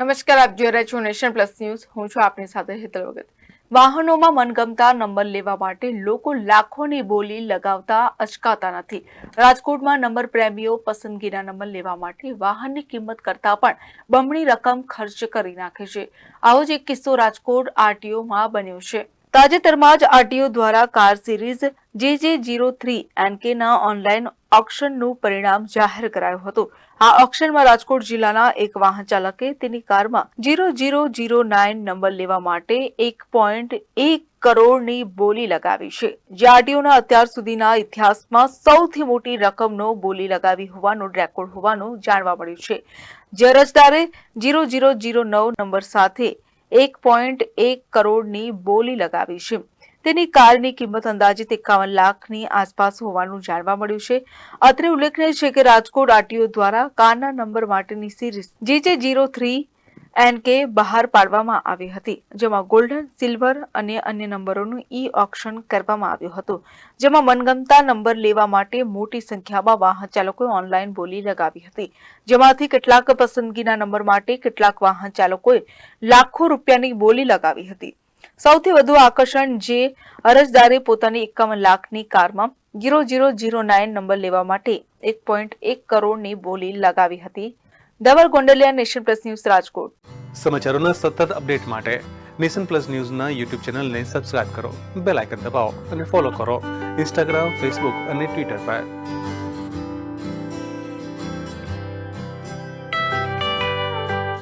નમસ્કાર, આપ જોઈ રહ્યા છો નેશન પ્લસ ન્યૂઝ. હું છું આપની સાથે હેતલ વગત વાહનોમાં મનગમતા નંબર લેવા માટે લોકો લાખોની બોલી લગાવતા અચકાતા નથી. રાજકોટમાં નંબર પ્રેમીઓ પસંદગીના નંબર લેવા માટે વાહનની કિંમત કરતા પણ બમણી રકમ ખર્ચ કરી નાખે છે. આવો જ એક કિસ્સો રાજકોટ આરટીઓમાં બન્યો છે. તાજેતરમાં જ આરટીઓ દ્વારા કાર સિરીઝ જે જે જીરો થ્રી એનકેના ઓનલાઈન ઓક્શનનું પરિણામ જાહેર કરાયું હતું. આ ઓક્શનમાં રાજકોટ જિલ્લાના એક વાહન ચાલકે તેની કારમાં zero zero zero nine number લેવા માટે એક પોઈન્ટ એક કરોડની બોલી લગાવી છે. જે આરટીઓના અત્યાર સુધીના ઇતિહાસમાં સૌથી મોટી રકમનો બોલી લગાવી હોવાનો રેકોર્ડ હોવાનું જાણવા મળ્યું છે. જે અરજદારે જીરો જીરો જીરો નવ નંબર સાથે એક પોઈન્ટ એક કરોડની બોલી લગાવી છે. તેની કારની કિંમત અંદાજિત એકાવન લાખની આસપાસ હોવાનું જાણવા મળ્યું છે. અત્રે ઉલ્લેખનીય છે કે રાજકોટ આરટીઓ દ્વારા કારના નંબર માટેની સિરીઝ જે જે જીરો થ્રી એનકે બહાર પાડવામાં આવી હતી, જેમાં ગોલ્ડન, સિલ્વર અને અન્ય નંબરોનું ઈ ઓક્શન કરવામાં આવ્યું હતું, જેમાં મનગમતા નંબર લેવા માટે મોટી સંખ્યામાં વાહન ચાલકોએ ઓનલાઈન બોલી લગાવી હતી. જેમાંથી કેટલાક પસંદગીના નંબર માટે કેટલાક વાહન ચાલકોએ લાખો રૂપિયાની બોલી લગાવી હતી. સૌથી વધુ આકર્ષણ જે અરજદારે પોતાની એકાવન લાખની કારમાં zero zero zero nine number લેવા માટે એક પોઈન્ટ એક કરોડની બોલી લગાવી હતી. Dhaval Gondaliya, Nation Plus News Rajkot. સમાચારોના સતત અપડેટ માટે નેશન પ્લસ ન્યૂઝના યુટ્યુબ ચેનલને સબસ્ક્રાઇબ કરો, બેલ આઇકન દબાવો અને ફોલો કરો. ઇન્સ્ટાગ્રામ, ફેસબુક અને ટ્વિટર પર.